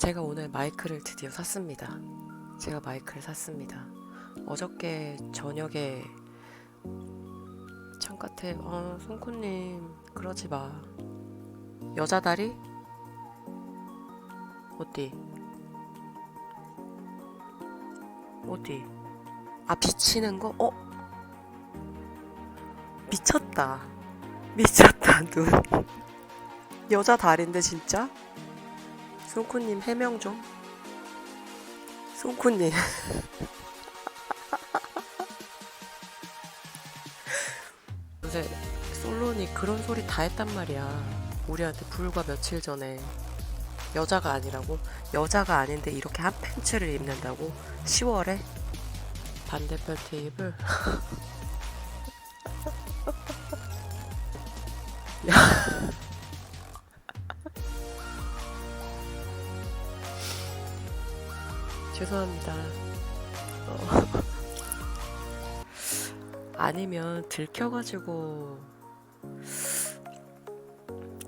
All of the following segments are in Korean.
제가 오늘 마이크를 드디어 샀습니다. 제가 마이크를 샀습니다. 어저께 저녁에 창가태 아 손코님 그러지 마. 여자 다리? 어디? 어디? 아 비치는 거? 어? 미쳤다. 미쳤다 눈. 여자 다리인데 진짜? 손코님 해명 좀. 손코님. 요새 솔론이 그런 소리 다 했단 말이야. 우리한테 불과 며칠 전에 여자가 아니라고? 여자가 아닌데 이렇게 한 팬츠를 입는다고? 10월에 반대편 테이블. 죄송합니다. 어. 아니면 들켜가지고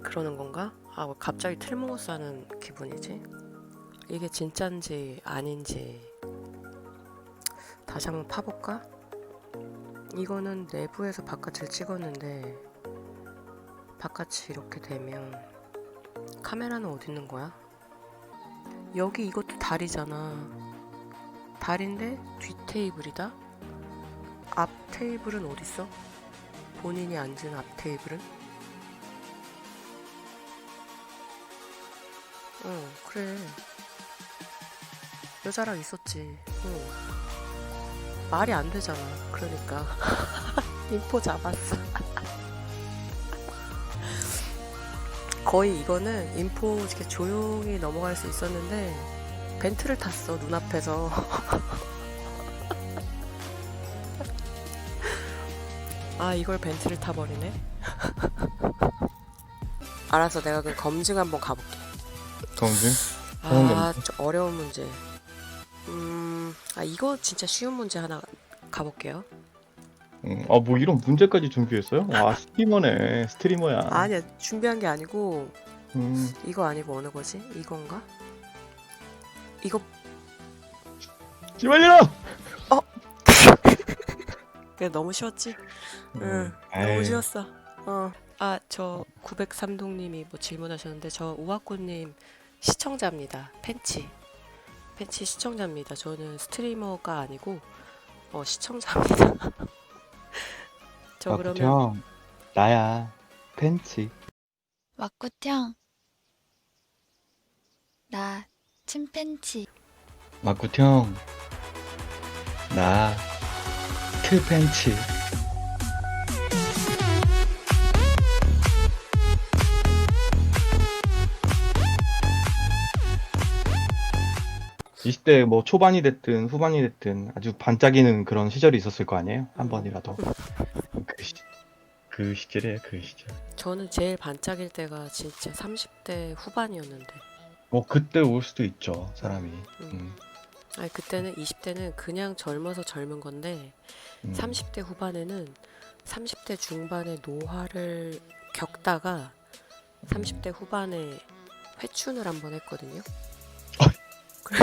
그러는 건가? 아, 왜 갑자기 틀모스 하는 기분이지? 이게 진짠지 아닌지 다시 한번 파볼까? 이거는 내부에서 바깥을 찍었는데 바깥이 이렇게 되면 카메라는 어디 있는 거야? 여기 이것도 다리잖아. 다리인데 뒷 테이블이다? 앞 테이블은 어딨어? 본인이 앉은 앞 테이블은? 응, 그래. 여자랑 있었지. 응. 말이 안 되잖아. 그러니까. 인포 잡았어. 거의 이거는 인포 이렇게 조용히 넘어갈 수 있었는데 벤트를 탔어 눈앞에서 아 이걸 벤트를 타버리네 알아서 내가 그 검증 한번 가볼게 검증? 어려운 아좀 어려운 문제 음아 이거 진짜 쉬운 문제 하나 가볼게요 음, 아, 뭐 이런 문제까지 준비했어요? 와, 스트리머네. 스트리머야. 아니야 준비한 게 아니고 음, 이거 아니고 어느 거지 이건가 이거 씨발이라! 그게 너무 쉬웠지 응, 음, 너무 에이, 쉬웠어. 어. 아, 저 903동님이 뭐 질문하셨는데 저 우아꾸님 시청자입니다. 팬치. 팬치 시청자입니다. 저는 스트리머가 아니고 어, 시청자입니다. 저 아, 그러면 형, 나야. 팬치. 와꾸형 나 침팬치 마쿠 형, 나 틀팬치. 이십 대뭐 초반이 됐든 후반이 됐든 아주 반짝이는 그런 시절이 있었을 거 아니에요? 한 번이라도. 그, 시, 그 시절이에요, 그 시절. 저는 제일 반짝일 때가 진짜 30대 후반이었는데. 뭐 그때 올 수도 있죠, 사람이. 음, 아니 그때는 20대는 그냥 젊어서 젊은 건데 음. 30대 후반에는 30대 중반의 노화를 겪다가 30대 후반에 회춘을 한 번 했거든요. 그래-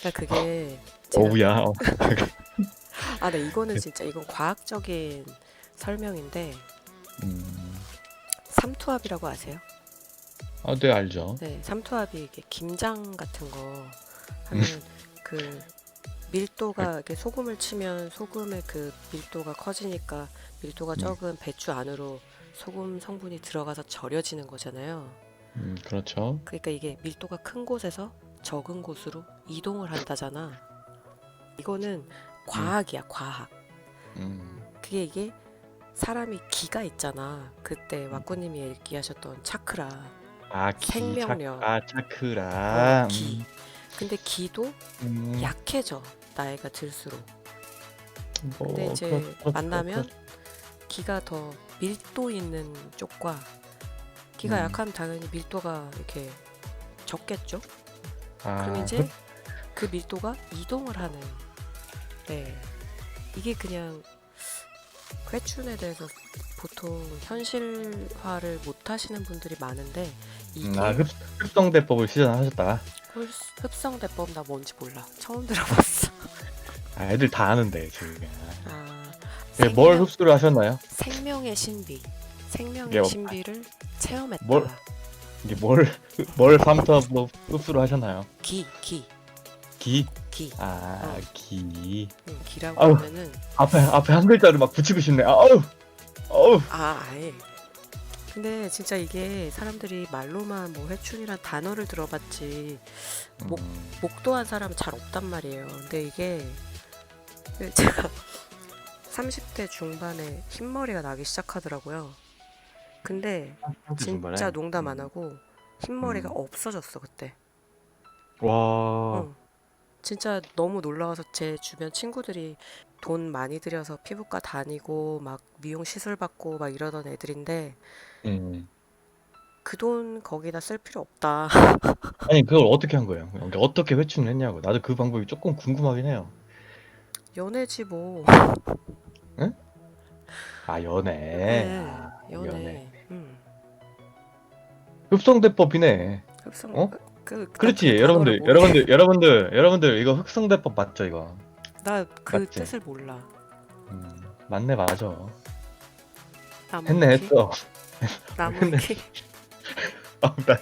그러니까 그게 제가 어우야. 어. 아, 네 이거는 진짜 이건 과학적인 설명인데 음. 삼투압이라고 아세요? 아, 네, 알죠. 네, 삼투압이 이게 김장 같은 거 하면 그 밀도가 이렇게 소금을 치면 소금의 그 밀도가 커지니까 밀도가 네. 적은 배추 안으로 소금 성분이 들어가서 절여지는 거잖아요. 음, 그렇죠. 그러니까 이게 밀도가 큰 곳에서 적은 곳으로 이동을 한다잖아. 이거는 과학이야, 과학. 음. 그게 이게 사람이 기가 있잖아. 그때 왁구님이 얘기하셨던 차크라. 아, 기, 생명력. 차, 아, 차크라. 어, 기. 근데 기도 음, 약해져. 나이가 들수록. 뭐, 근데 이제 그렇- 그렇- 만나면 그렇- 기가 더 밀도 있는 쪽과 기가 음. 약하면 당연히 밀도가 이렇게 적겠죠. 아, 그럼 이제 그 밀도가 이동을 하는. 네. 이게 그냥 회춘에 대해서 보통 현실화를 못 하시는 분들이 많은데 음, 아 흡, 흡성대법을 시전하셨다. 흡- 흡성대법 나 뭔지 몰라. 처음 들어봤어. 아, 애들 다 아는데 지금. 아, 예, 뭘 생명- 흡수를 하셨나요? 생명의 신비. 생명의 이게 뭐- 신비를 체험했다. 뭘- 이게 뭘뭘 삼투압으로 흡수를 하셨나요? 기, 기, 기? 기. 아 어. 기. 응, 기라고 아우. 하면은 앞에 앞에 한 글자를 막 붙이고 싶네. 아우 아우. 아, 아예. 근데 진짜 이게 사람들이 말로만 뭐 회춘이란 단어를 들어봤지 목- 음, 목도한 사람은 잘 없단 말이에요. 근데 이게 제가 30대 중반에 흰머리가 나기 시작하더라고요. 근데 중반에? 진짜 농담 안 음. 하고 흰머리가 음. 없어졌어 그때. 와. 응. 진짜 너무 놀라워서 제 주변 친구들이 돈 많이 들여서 피부과 다니고 막 미용 시술 받고 막 이러던 애들인데 음. 그돈 거기다 쓸 필요 없다. 아니 그걸 어떻게 한 거예요? 그러니까 어떻게 회춘을 했냐고. 나도 그 방법이 조금 궁금하긴 해요. 연애지 뭐. 아 연애. 네, 아, 연애. 음. 흡성대법이네. 흡성. 어? 그, 나 그렇지 그 여러분들 단어를 여러분들 여러분들 여러분들 이거 흡성대법 맞죠 이거? 나그 맞지? 뜻을 몰라. 음, 맞네 맞아. 했네 키? 했어. 나무 했네. 키? 아, 나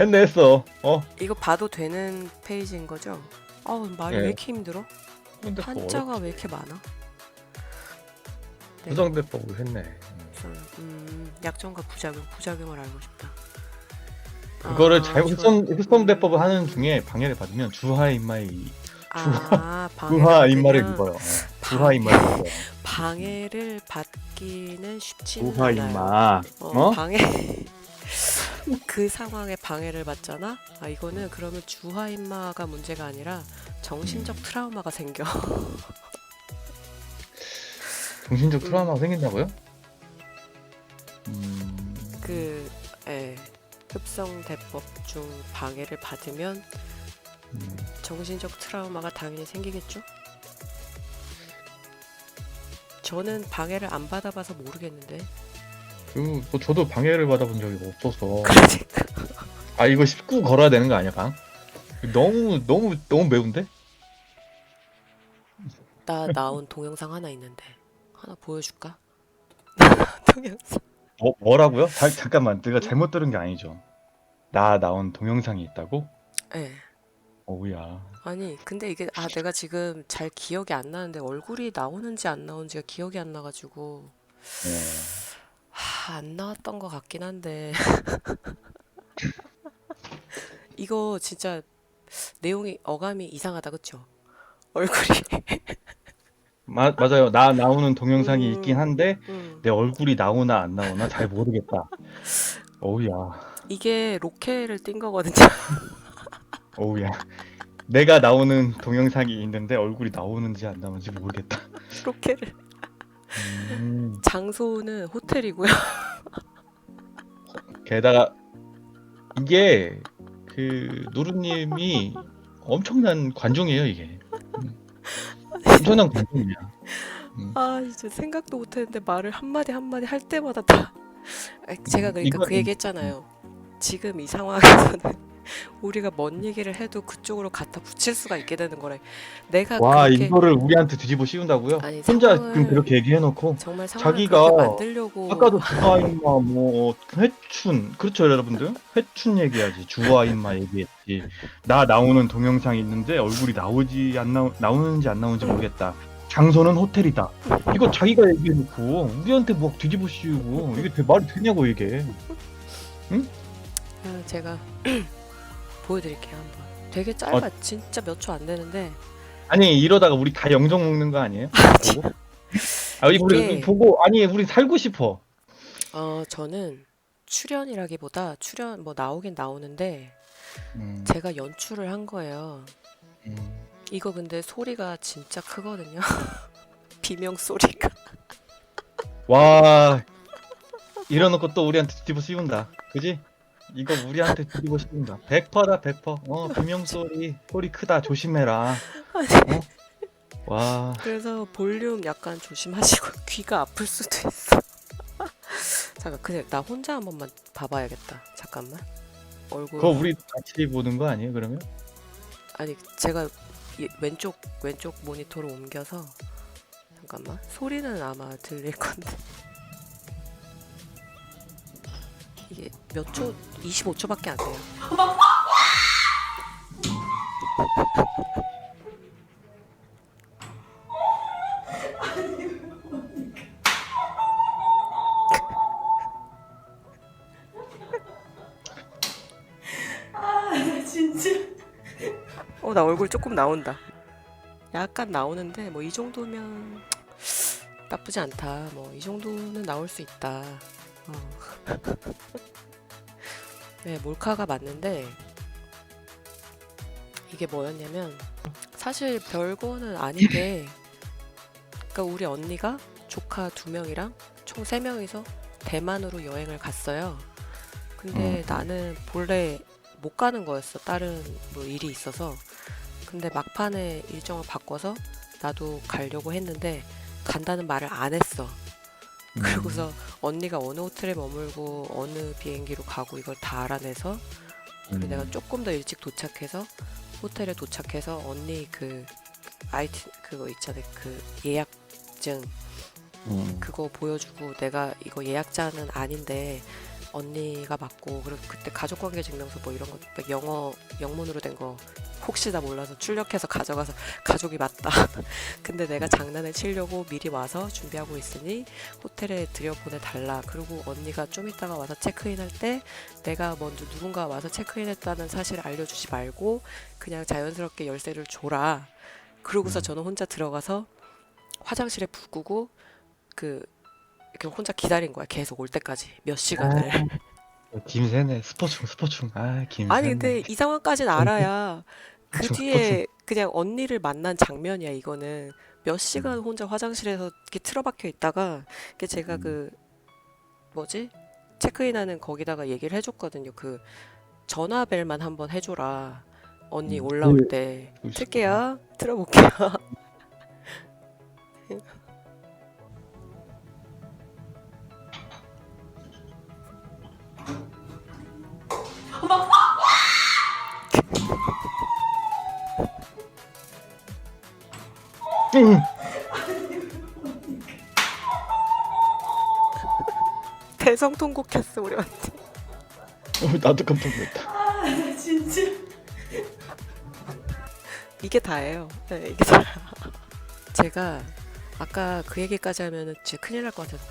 했네 했어. 어? 이거 봐도 되는 페이지인 거죠? 아우 말이 예. 왜 이렇게 힘들어? 근데 한자가 왜 이렇게 많아? 네. 흡성대법을 했네. 음. 음, 약점과 부작용, 부작용을 알고 싶다. 그거를 아, 잘못 좋아. 흡성 흡성대법을 음. 하는 중에 방해를 받으면 주하 인마의 아, 방해를 주하 인마를 입어요. 어, 주하 인마를 입어요. 방해를 받기는 쉽지는 주하 않아요. 인마. 어, 어? 방해 그 상황에 방해를 받잖아. 아 이거는 그러면 주하인마가 문제가 아니라 정신적 음. 트라우마가 생겨. 정신적 음. 트라우마가 생긴다고요? 음. 그 예, 흡성 대법 중 방해를 받으면 음. 정신적 트라우마가 당연히 생기겠죠. 저는 방해를 안 받아봐서 모르겠는데. 그, 뭐 저도 방해를 받아본 적이 없어서. 그러니까 아 이거 19 걸어야 되는 거 아니야 방? 너무 너무 너무 매운데? 나 나온 동영상 하나 있는데 하나 보여줄까? 동영상. 뭐 뭐라고요? 자, 잠깐만 내가 잘못 들은 게 아니죠. 나 나온 동영상이 있다고? 예. 어우야. 아니 근데 이게 아 내가 지금 잘 기억이 안 나는데 얼굴이 나오는지 안 나오는지가 기억이 안 나가지고 네. 하, 안 나왔던 것 같긴 한데 이거 진짜 내용이 어감이 이상하다 그쵸? 얼굴이 마, 맞아요. 나 나오는 동영상이 음. 있긴 한데 음. 내 얼굴이 나오나 안 나오나 잘 모르겠다. 어우야. 이게 로케를 띈 거거든요 어우야. 내가 나오는 동영상이 있는데 얼굴이 나오는지 안 나오는지 모르겠다. 로케를 음. 장소는 호텔이고요 게다가 이게 그 누르님이 엄청난 관종이에요 이게. 음. 엄청난 관종이야. 아 진짜 생각도 못했는데 말을 한 마디 한 마디 할 때마다 다 아, 제가 그러니까 이거- 그 얘기 했잖아요 지금 이 상황에서는 우리가 뭔 얘기를 해도 그쪽으로 갖다 붙일 수가 있게 되는 거래. 내가 와 그렇게 이거를 우리한테 뒤집어 씌운다고요? 아니, 혼자 상황을- 그렇게 얘기해놓고 정말 상황을 자기가 그렇게 만들려고. 아까도 주화인마 뭐 회춘 그렇죠 여러분들? 회춘 얘기하지 주화인마 얘기했지. 나 나오는 동영상이 있는데 얼굴이 나오지 안 나오, 나오는지 안 나오는지 모르겠다. 장소는 호텔이다. 이거 자기가 얘기해놓고 우리한테 뭐 뒤집어 씌우고 이게 대- 말이 되냐고 이게. 아, 제가 보여드릴게요 한번. 되게 짧아. 진짜 몇 초 안 되는데. 아니 이러다가 우리 다 영정 먹는 거 아니에요? 보고? 아 우리 이게- 우리 보고 아니 우리 살고 싶어. 어 저는 출연이라기보다 출연 뭐 나오긴 나오는데 음, 제가 연출을 한 거예요. 음. 이거 근데 소리가 진짜 크거든요. 비명 소리가. 와. 이러놓고 또 우리한테 뒤집어 씌운다. 그지? 이거 우리한테 뒤집어 씌운다 100%다 100%어 비명 소리 소리 크다 조심해라 어? 와 그래서 볼륨 약간 조심하시고 귀가 아플 수도 있어 잠깐 그냥 나 혼자 한 번만 봐봐야겠다. 잠깐만. 얼굴. 그거 우리 같이 보는 거 아니에요 그러면? 아니 제가 이- 왼쪽 왼쪽 모니터로 옮겨서 잠깐만 소리는 아마 들릴 건데 이게 몇 초? 25초밖에 안 돼요. 어, 나 얼굴 조금 나온다. 약간 나오는데 뭐 이 정도면 나쁘지 않다. 뭐 이 정도는 나올 수 있다. 어. 네, 몰카가 맞는데 이게 뭐였냐면 사실 별거는 아닌데 그러니까 우리 언니가 조카 두 명이랑 총 세 명이서 대만으로 여행을 갔어요. 근데 나는 본래 못 가는 거였어. 다른 뭐 일이 있어서. 근데 막판에 일정을 바꿔서 나도 가려고 했는데 간다는 말을 안 했어. 음. 그러고서 언니가 어느 호텔에 머물고 어느 비행기로 가고 이걸 다 알아내서 그리고 음. 내가 조금 더 일찍 도착해서 호텔에 도착해서 언니 그 아이티 그거 있잖아요. 그 예약증 음. 그거 보여주고 내가 이거 예약자는 아닌데 언니가 맞고 그리고 그때 가족관계 증명서 뭐 이런 거 영어 영문으로 된 거 혹시 나 몰라서 출력해서 가져가서 가족이 맞다. 근데 내가 장난을 치려고 미리 와서 준비하고 있으니 호텔에 들여보내 달라. 그리고 언니가 좀 이따가 와서 체크인할 때 내가 먼저 누군가 와서 체크인했다는 사실을 알려주지 말고 그냥 자연스럽게 열쇠를 줘라. 그러고서 음. 저는 혼자 들어가서 화장실에 불 끄고 그 이렇게 혼자 기다린 거야. 계속 올 때까지. 몇 시간을. 김새네 스포충 스포충 아 김새 아니 근데 이 상황까지는 알아야 그 뒤에 그냥 언니를 만난 장면이야 이거는. 몇 시간 혼자 화장실에서 이렇게 틀어박혀 있다가 이게 제가 음. 그 뭐지? 체크인하는 거기다가 얘기를 해줬거든요. 그 전화벨만 한번 해줘라. 언니 음. 올라올 때. 그- 틀게요. 틀어볼게요 대성 통곡했어 우리 언니. 어, 나도 깜짝 놀랐다. 이게 다예요. 네, 이게 다야. 제가 아까 그 얘기까지 하면은 진짜 큰일 날 것 같아서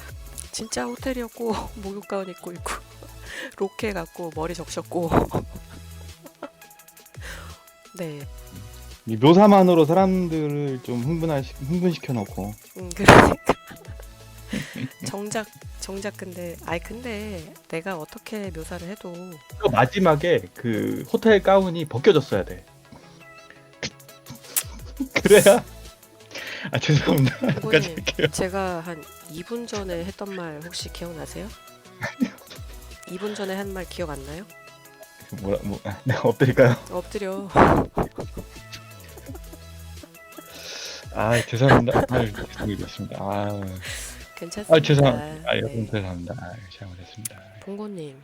진짜 호텔이었고 목욕 가운 입고 있고 로케 갖고 머리 적셨고. 네, 이 묘사만으로 사람들을 좀 흥분하 흥분시켜 놓고 음, 그러니까 정작 정작 근데 아이 근데 내가 어떻게 묘사를 해도 또 마지막에 그 호텔 가운이 벗겨졌어야 돼. 그래야 아 죄송합니다. 여기까지 할게요. 제가 한 2분 전에 했던 말 혹시 기억나세요? 2분 전에 한 말 기억 안 나요? 뭐라 뭐 아, 내가 엎드릴까요? 엎드려. 아 죄송합니다. 아 죄송합니다. 아, 괜찮습니다. 아 죄송합니다. 아 네. 여러분 죄송합니다. 아 잘못했습니다. 봉고님,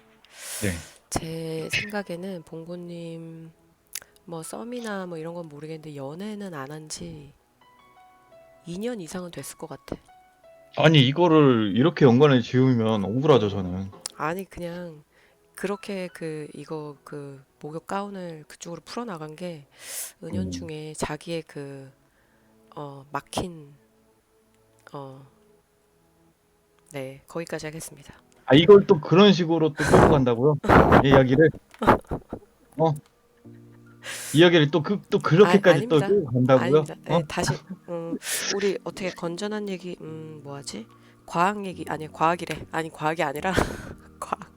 네. 제 생각에는 봉고님 뭐 썸이나 뭐 이런 건 모르겠는데 연애는 안 한 지 2년 이상은 됐을 것 같아. 아니 이거를 이렇게 연관을 지으면 억울하죠 저는. 아니 그냥 그렇게 그 이거 그 목욕 가운을 그쪽으로 풀어 나간 게 은연중에 자기의 그 어 막힌 어 네, 거기까지 하겠습니다. 아 이걸 또 그런 식으로 또 끌고 간다고요? 이 이야기를 어 이야기를 또 그또 그렇게까지 또 아닙니다. 끌고 간다고요? 아닙니다. 네, 어? 다시 음, 우리 어떻게 건전한 얘기 음 뭐 하지? 과학 얘기 아니 과학이래. 아니 과학이 아니라 과학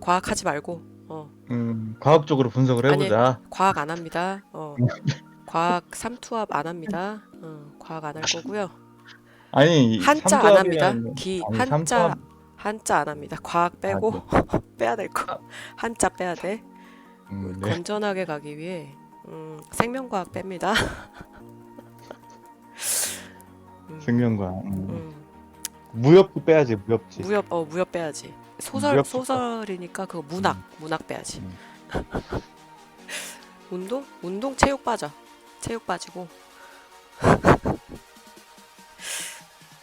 과학 하지 말고 어 음 과학적으로 분석을 아니, 해보자. 과학 안 합니다. 어 과학 삼투압 안 합니다. 어 과학 안 할 거고요. 아니 이 한자 안 합니다. 기 한자 한자 안 합니다. 과학 빼고 빼야 될 거. 한자 빼야 돼. 음, 네. 건전하게 가기 위해 음, 생명과학 뺍니다. 음, 생명과 음. 음, 무협도 빼야지 무협지. 무협 어 무협 빼야지. 소설 무협 소설이니까 그거 문학 문학 빼야지. 음. 운동 운동 체육 빠져. 체육 빠지고.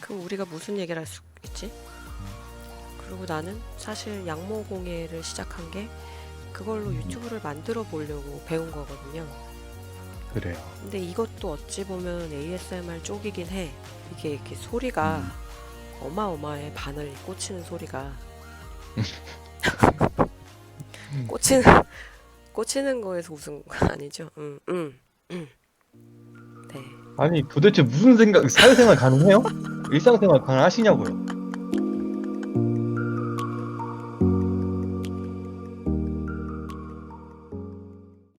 그럼 우리가 무슨 얘기를 할 수 있지? 그리고 나는 사실 양모 공예를 시작한 게 그걸로 유튜브를 만들어 보려고 배운 거거든요. 그래요. 근데 이것도 어찌 보면 ASMR 쪽이긴 해. 이게 이렇게 소리가 음. 어마어마해. 바늘 꽂히는 소리가. 꽂히는 꽂히는 거에서 웃은 거 아니죠? 음, 음, 음. 네. 아니 도대체 무슨 생각 사회생활 가능해요? 일상생활 가능하시냐고요?